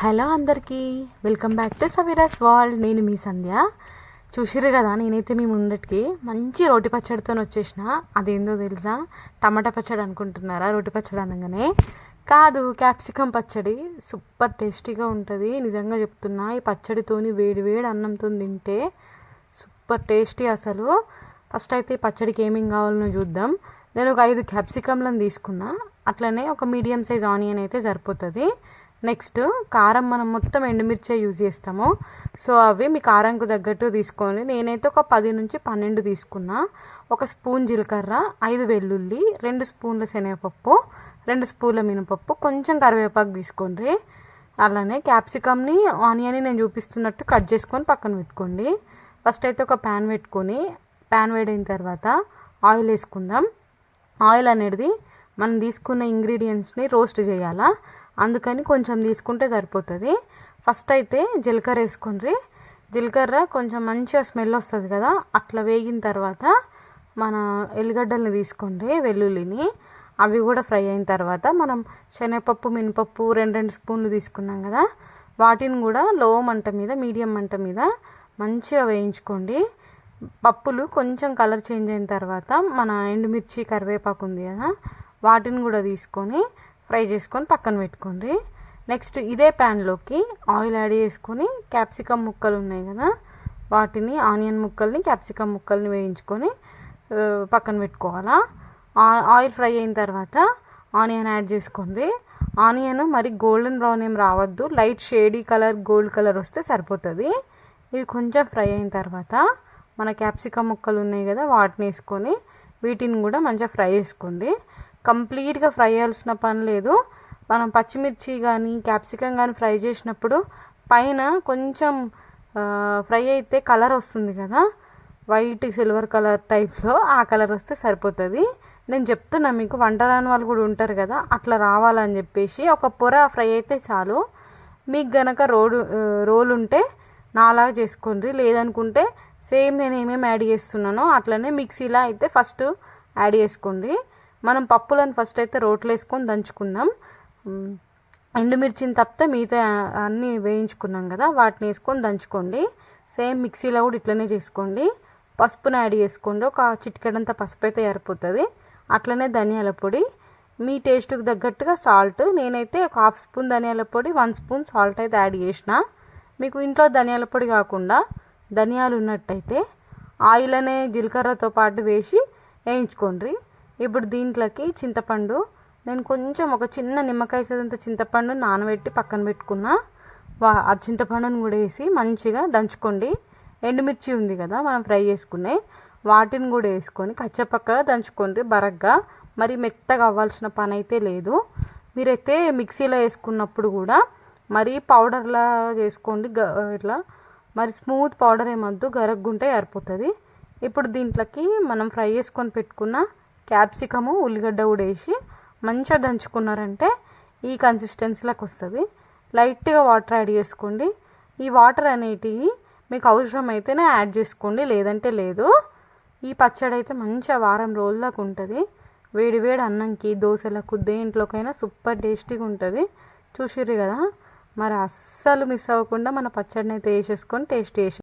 Hello అందరికీ welcome back to Saveera's wall నేను మీ సంధ్య. చూసిరు కదా నేనైతే మీ ముందటికి మంచి రోటి పచ్చడితో వచ్చేసిన. అదేందో తెలుసా? టమాటా పచ్చడి అనుకుంటున్నారా? రోటి పచ్చడి అనగానే. కాదు క్యాప్సికమ్ పచ్చడి. సూపర్ టేస్టీగా ఉంటుంది. నిజంగా చెప్తున్నా ఈ పచ్చడితోని వేడి వేడి అన్నంతో తింటే సూపర్ టేస్టీ అసలు. ఫస్ట్ అయితే ఈ పచ్చడికి ఏమేమి కావాలనో చూద్దాం. నేను ఒక ఐదు క్యాప్సికమ్లను తీసుకున్నా. అట్లనే ఒక మీడియం సైజ్ ఆనియన్ అయితే సరిపోతుంది. నెక్స్ట్ కారం మనం మొత్తం ఎండుమిర్చే యూజ్ చేస్తాము. సో అవి మీ కారంకు తగ్గట్టు తీసుకోండి. నేనైతే ఒక పది నుంచి పన్నెండు తీసుకున్నా. ఒక స్పూన్ జీలకర్ర ఐదు వెల్లుల్లి రెండు స్పూన్ల శనగపప్పు రెండు స్పూన్ల మినపప్పు కొంచెం కరివేపాకు తీసుకోండి. అలానే క్యాప్సికమ్ని ఆనియన్ని నేను చూపిస్తున్నట్టు కట్ చేసుకొని పక్కన పెట్టుకోండి. ఫస్ట్ అయితే ఒక ప్యాన్ పెట్టుకొని ప్యాన్ వేడైన తర్వాత ఆయిల్ వేసుకుందాం. ఆయిల్ అనేది మనం తీసుకున్న ఇంగ్రీడియంట్స్ని రోస్ట్ చేయాలా? అందుకని కొంచెం తీసుకుంటే సరిపోతుంది. ఫస్ట్ అయితే జీలకర్ర వేసుకుండ్రి. జీలకర్ర కొంచెం మంచిగా స్మెల్ వస్తుంది కదా అట్లా వేగిన తర్వాత మన ఎల్లిగడ్డల్ని తీసుకోండి వెల్లుల్లిని. అవి కూడా ఫ్రై అయిన తర్వాత మనం శనగపప్పు మినపప్పు రెండు రెండు స్పూన్లు తీసుకున్నాం కదా వాటిని కూడా లో మంట మీద మీడియం మంట మీద మంచిగా వేయించుకోండి. పప్పులు కొంచెం కలర్ చేంజ్ అయిన తర్వాత మన ఎండుమిర్చి కరివేపాకు ఉంది కదా వాటిని కూడా తీసుకొని ఫ్రై చేసుకొని పక్కన పెట్టుకోండి. నెక్స్ట్ ఇదే ప్యాన్లోకి ఆయిల్ యాడ్ చేసుకొని క్యాప్సికమ్ ముక్కలు ఉన్నాయి కదా వాటిని ఆనియన్ ముక్కల్ని క్యాప్సికమ్ ముక్కల్ని వేయించుకొని పక్కన పెట్టుకోవాలా? ఆయిల్ ఫ్రై అయిన తర్వాత ఆనియన్ యాడ్ చేసుకోండి. ఆనియన్ మరి గోల్డెన్ బ్రౌన్ ఏం రావద్దు light shady colour gold colour వస్తే సరిపోతుంది. ఇవి కొంచెం ఫ్రై అయిన తర్వాత మన క్యాప్సికమ్ ముక్కలు ఉన్నాయి కదా వాటిని వేసుకొని వీటిని కూడా మంచిగా ఫ్రై చేసుకోండి. కంప్లీట్గా ఫ్రై చేయాల్సిన పని లేదు. మనం పచ్చిమిర్చి కానీ క్యాప్సికమ్ కానీ ఫ్రై చేసినప్పుడు పైన కొంచెం ఫ్రై అయితే కలర్ వస్తుంది కదా. వైట్ సిల్వర్ కలర్ టైప్లో ఆ కలర్ వస్తే సరిపోతుంది. నేను చెప్తున్నా మీకు వంట రాని వాళ్ళు కూడా ఉంటారు కదా అట్లా రావాలని చెప్పేసి ఒక పొర ఫ్రై అయితే చాలు. మీకు గనక రోడ్ రోల్ ఉంటే నాలాగా చేసుకోండి. లేదనుకుంటే సేమ్ నేను ఏమేమి యాడ్ చేస్తున్నానో అట్లనే మిక్సీలో అయితే ఫస్ట్ యాడ్ చేసుకోండి. మనం పప్పులను ఫస్ట్ అయితే రోట్లో వేసుకొని దంచుకుందాం. ఎండుమిర్చిని తప్పితే మిగతా అన్నీ వేయించుకున్నాం కదా వాటిని వేసుకొని దంచుకోండి. సేమ్ మిక్సీలో కూడా ఇట్లనే చేసుకోండి. పసుపును యాడ్ చేసుకోండి. ఒక చిటికెడంత పసుపు అయితే సరిపోతుంది అట్లనే ధనియాల పొడి. మీ టేస్ట్కి తగ్గట్టుగా సాల్ట్ నేనైతే ఒక హాఫ్ స్పూన్ ధనియాల పొడి వన్ స్పూన్ సాల్ట్ అయితే యాడ్ చేసిన. మీకు ఇంట్లో ధనియాల పొడి కాకుండా ధనియాలు ఉన్నట్టయితే ఆయిల్ అనే జీలకర్రతో పాటు వేసి వేయించుకోండి. ఇప్పుడు దీంట్లోకి చింతపండు. నేను కొంచెం ఒక చిన్న నిమ్మకాయ సైజంత చింతపండు నానబెట్టి పక్కన పెట్టుకున్నా. వా ఆ చింతపండును కూడా వేసి మంచిగా దంచుకోండి. ఎండుమిర్చి ఉంది కదా మనం ఫ్రై చేసుకునే. వాటిని కూడా వేసుకొని కచ్చపక్కగా దంచుకోండి బరగ్గా. మరి మెత్తగా అవ్వాల్సిన పని అయితే లేదు. మీరైతే మిక్సీలో వేసుకున్నప్పుడు కూడా మరి పౌడర్లా చేసుకోండి గ ఇట్లా. మరి స్మూత్ పౌడర్ ఏమద్దు గరగ్గుంటే సరిపోతుంది. ఇప్పుడు దీంట్లోకి మనం ఫ్రై చేసుకొని పెట్టుకున్న క్యాప్సికము ఉల్లిగడ్డ కూడా వేసి మంచిగా దంచుకున్నారంటే ఈ కన్సిస్టెన్సీలోకి వస్తుంది. లైట్గా వాటర్ యాడ్ చేసుకోండి. ఈ వాటర్ అనేటివి మీకు అవసరం అయితేనే యాడ్ చేసుకోండి లేదంటే లేదు. ఈ పచ్చడి అయితే మంచిగా వారం రోజులకు ఉంటుంది. వేడి వేడి అన్నంకి దోశలకు దేంట్లోకైనా సూపర్ టేస్టీగా ఉంటుంది. చూసిర్రు కదా? మరి అస్సలు మిస్ అవ్వకుండా మన పచ్చడిని అయితే వేసేసుకొని టేస్ట్ చేసి